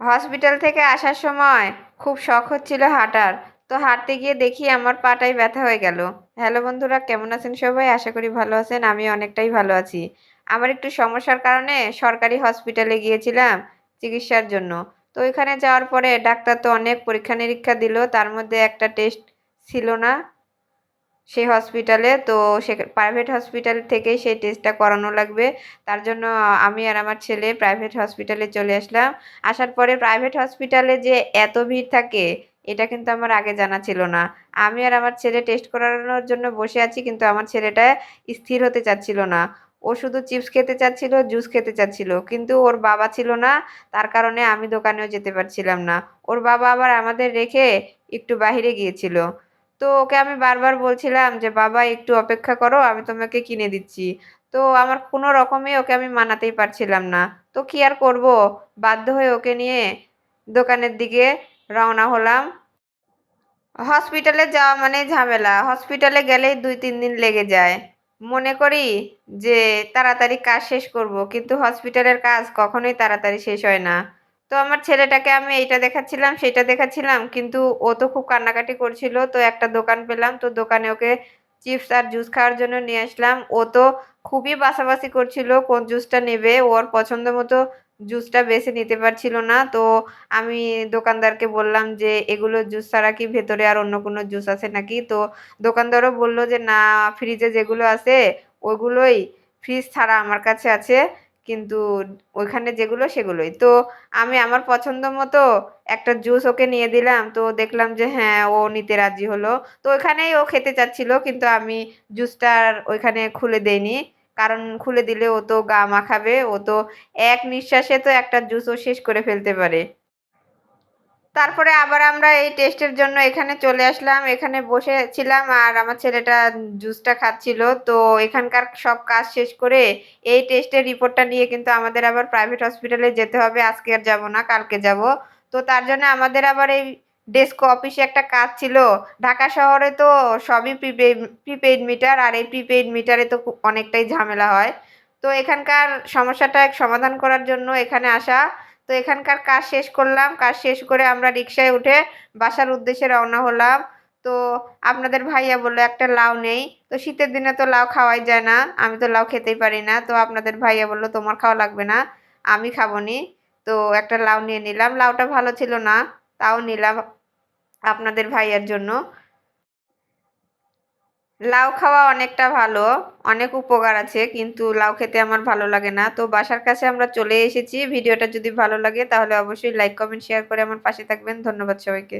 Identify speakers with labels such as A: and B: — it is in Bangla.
A: হসপিটাল থেকে আসার সময় খুব শখ হচ্ছিল হাঁটার। তো হাঁটতে গিয়ে দেখি আমার পাটাই ব্যথা হয়ে গেল। হ্যালো বন্ধুরা, কেমন আছেন সবাই? আশা করি ভালো আছেন, আমি অনেকটাই ভালো আছি। আমার একটু সমস্যার কারণে সরকারি হসপিটালে গিয়েছিলাম চিকিৎসার জন্য। তো ওইখানে যাওয়ার পরে ডাক্তার তো অনেক পরীক্ষা নিরীক্ষা দিল, তার মধ্যে একটা টেস্ট ছিল না। সেই হসপিটালে তো সে প্রাইভেট হসপিটাল থেকেই সেই টেস্টটা করানো লাগবে। তার জন্য আমি আর আমার ছেলে প্রাইভেট হসপিটালে চলে আসলাম। আসার পরে প্রাইভেট হসপিটালে যে এত ভিড় থাকে, এটা কিন্তু আমার আগে জানা ছিল না। আমি আর আমার ছেলে টেস্ট করানোর জন্য বসে আছি, কিন্তু আমার ছেলেটা স্থির হতে চাচ্ছিল না। ও শুধু চিপস খেতে চাচ্ছিল জুস খেতে চাচ্ছিল। কিন্তু ওর বাবা ছিল না, তার কারণে আমি দোকানেও যেতে পারছিলাম না। ওর বাবা আবার আমাদের রেখে একটু বাহিরে গিয়েছিল। তো ওকে আমি বারবার বলছিলাম যে, বাবা, একটু অপেক্ষা করো, আমি তোমাকে কিনে দিচ্ছি। তো আমার কোনো রকমে ওকে আমি মানাতেই পারছিলাম না। তো কি আর করব? বাধ্য হয়ে ওকে নিয়ে দোকানের দিকে রওনা হলাম। হসপিটালে যাওয়া মানে ঝামেলা। হসপিটালে গেলেই দুই, তিন দিন লেগে যায়। মনে করি যে, তাড়াতাড়ি কাজ শেষ করব, কিন্তু হসপিটালের কাজ কখনোই তাড়াতাড়ি শেষ হয় না। তো আমার ছেলেটাকে আমি এইটা দেখাচ্ছিলাম সেটা দেখাচ্ছিলাম, কিন্তু ও তো খুব কান্নাকাটি করছিল। তো একটা দোকান পেলাম, তো দোকানে ওকে চিপস আর জুস খাওয়ার জন্য নিয়ে আসলাম। ও তো খুবই বাছাবাছি করছিল, কোন জুসটা নেবে? ওর পছন্দ মতো জুসটা বেছে নিতে পারছিল না। তো আমি দোকানদারকে বললাম যে, এগুলো জুস ছাড়া কি ভেতরে আর অন্য কোনো জুস আছে নাকি? তো দোকানদারও বলল যে, না ফ্রিজে যেগুলো আছে, ওগুলোই ফ্রিজ ছাড়া আমার কাছে আছে। কিন্তু ওইখানে যেগুলো সেগুলোই। তো আমি আমার পছন্দ মতো একটা জুস ওকে নিয়ে দিলাম, তো দেখলাম যে হ্যাঁ ও নিতে রাজি হলো। তো ওইখানেই ও খেতে চাচ্ছিল, কিন্তু আমি জুসটা ওইখানে খুলে দেইনি। কারণ খুলে দিলে ও তো গা মাখাবে, ও তো এক নিঃশ্বাসে তো একটা জুসও শেষ করে ফেলতে পারে। তারপরে আবার আমরা এই টেস্টের জন্য এখানে চলে আসলাম। এখানে বসেছিলাম আর আমার ছেলেটা জুসটা খাচ্ছিল। তো এখানকার সব কাজ শেষ করে এই টেস্টের রিপোর্টটা নিয়ে কিন্তু আমাদের আবার প্রাইভেট হসপিটালে যেতে হবে। আজকে আর যাব না, কালকে যাব। তো তার জন্য আমাদের আবার এই ডেস্ক অফিসে একটা কাজ ছিল। ঢাকা শহরে তো সবই প্রিপেড প্রিপেইড মিটার আর এই প্রিপেইড মিটারে তো অনেকটাই ঝামেলা হয়। তো এখানকার সমস্যাটা সমাধান করার জন্য এখানে আসা তো এখানকার কাজ শেষ করলাম। কাজ শেষ করে আমরা রিক্সায় উঠে বাসার উদ্দেশ্যে রওনা হলাম। তো আপনাদের ভাইয়া বলল, একটা লাউ নেই। তো শীতের দিনে তো লাউ খাওয়াই যায় না। আমি তো লাউ খেতেই পারি না। তো আপনাদের ভাইয়া বলল, তোমার খাওয়া লাগবে না, আমি খাব নি তো একটা লাউ নিয়ে নিলাম। লাউটা ভালো ছিল না, তাও নিলাম আপনাদের ভাইয়ার জন্য। লাউ খাওয়া অনেকটা ভালো, অনেক উপকার আছে, কিন্তু লাউ খেতে আমার ভালো লাগে না। তো বাসার কাছে আমরা চলে এসেছি। ভিডিওটা যদি ভালো লাগে, তাহলে অবশ্যই লাইক কমেন্ট শেয়ার করে আমার পাশে থাকবেন। ধন্যবাদ সবাইকে।